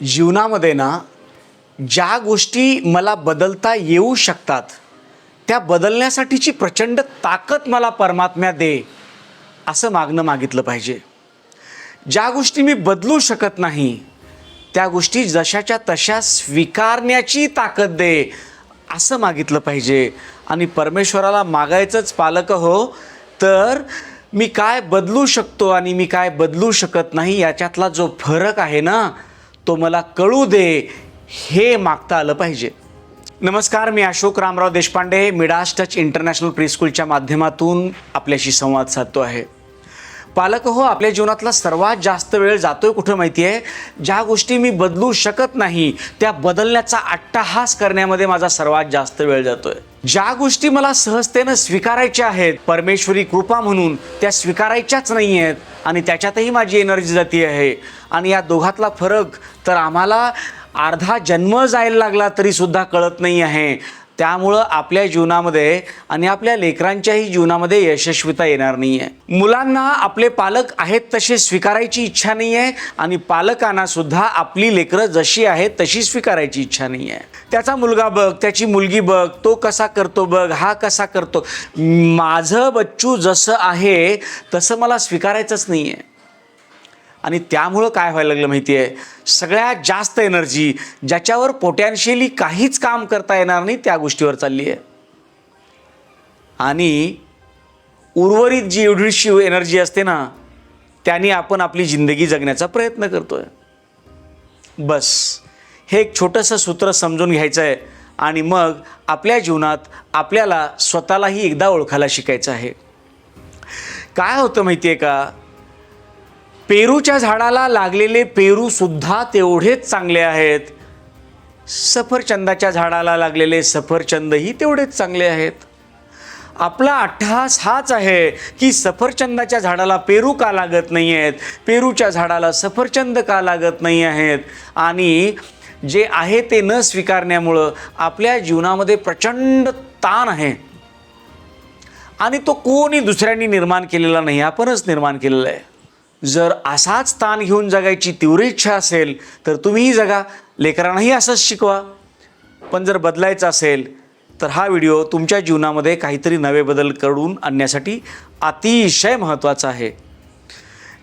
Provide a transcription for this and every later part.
जीवनामध्ये ना ज्या गोष्टी मला बदलता येऊ शकतात त्या बदलण्यासाठीची प्रचंड ताकद मला परमात्म्या दे असं मागणं मागितलं पाहिजे. ज्या गोष्टी मी बदलू शकत नाही त्या गोष्टी जशाच्या तशा स्वीकारण्याची ताकद दे असं मागितलं पाहिजे. आणि परमेश्वराला मागायचंच पालक हो तर मी काय बदलू शकतो आणि मी काय बदलू शकत नाही याच्यातला जो फरक आहे ना तो मला कळू दे हे मागता आलं पाहिजे. नमस्कार मी Ashok Ramrao Deshpande Midas touch international प्रीस्कूलच्या माध्यमातून आपल्याशी संवाद साधतो आहे. पालक हो आपल्या जीवनातला सर्वात जास्त वेळ जातोय कुठं माहिती आहे? ज्या गोष्टी मी बदलू शकत नाही त्या बदलण्याचा अट्टाहास करण्यामध्ये माझा सर्वात जास्त वेळ जातोय. ज्या गोष्टी मला सहजतेनं स्वीकारायच्या आहेत परमेश्वरी कृपा म्हणून त्या स्वीकारायच्याच नाही आहेत आणि त्याच्यातही माझी एनर्जी जाती आहे. आणि या दोघातला फरक तर आम्हाला अर्धा जन्म जायला लागला तरीसुद्धा कळत नाही आहे. त्यामुळं आपल्या जीवनामध्ये आणि आपल्या लेकरांच्याही जीवनामध्ये यशस्वीता येणार नाही आहे मुलांना आपले पालक आहेत तसे स्वीकारायची इच्छा नाही आहे आणि पालकांनासुद्धा आपली लेकरं जशी आहेत तशी स्वीकारायची इच्छा नाही आहे त्याचा मुलगा बघ त्याची मुलगी बघ तो कसा करतो बघ हा कसा करतो. माझं बच्चू जसं आहे तसं मला स्वीकारायचंच नाही आहे आणि त्यामुळं काय व्हायला लागलं माहिती आहे सगळ्यात जास्त एनर्जी ज्याच्यावर पोटॅन्शियली काहीच काम करता येणार नाही त्या गोष्टीवर चालली आहे आणि उर्वरित जी एवढीशी एनर्जी असते ना त्याने आपण आपली जिंदगी जगण्याचा प्रयत्न करतोय. बस. हे एक छोटंसं सूत्र समजून घ्यायचं आहे. आणि मग आपल्या जीवनात आपल्याला स्वतःलाही एकदा ओळखायला शिकायचं आहे. काय होतं माहिती आहे का? पेरूच्या झाडाला लागलेले पेरूसुद्धा तेवढेच चांगले आहेत. सफरचंदाच्या झाडाला लागलेले सफरचंदही तेवढेच चांगले आहेत. आपला अट्टहास हाच आहे की सफरचंदाच्या झाडाला पेरू का लागत नाही आहेत पेरूच्या झाडाला सफरचंद का लागत नाही आहेत आणि जे आहे ते न स्वीकारण्यामुळं आपल्या जीवनामध्ये प्रचंड ताण आहे. आणि तो कोणी दुसऱ्यांनी निर्माण केलेला नाही आपणच निर्माण केलेला आहे. जर असाच ताण घेऊन जगायची तीव्र इच्छा असेल तर तुम्हीही जगा. लेकरांनाही असंच शिकवा. पण जर बदलायचं असेल तर हा व्हिडिओ तुमच्या जीवनामध्ये काहीतरी नवे बदल करून आणण्यासाठी अतिशय महत्त्वाचा आहे.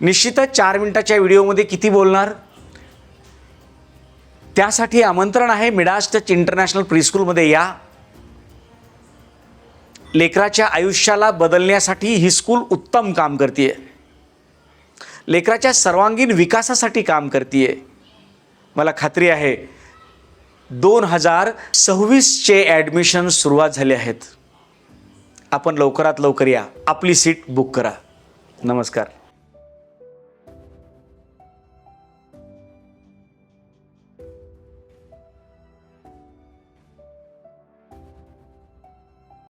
निश्चितच चार मिनटाच्या व्हिडिओमध्ये किती बोलणार? त्यासाठी आमंत्रण आहे मिडास टच इंटरनॅशनल प्रीस्कूलमध्ये या लेकराच्या आयुष्याला बदलण्यासाठी ही स्कूल उत्तम काम करते लेकराच्या सर्वांगीण विकासासाठी काम करते मला खात्री आहे दोन हजार सव्वीसचे ॲडमिशन सुरुवात झाले आहेत. आपण लवकरात लवकर या. आपली सीट बुक करा. नमस्कार.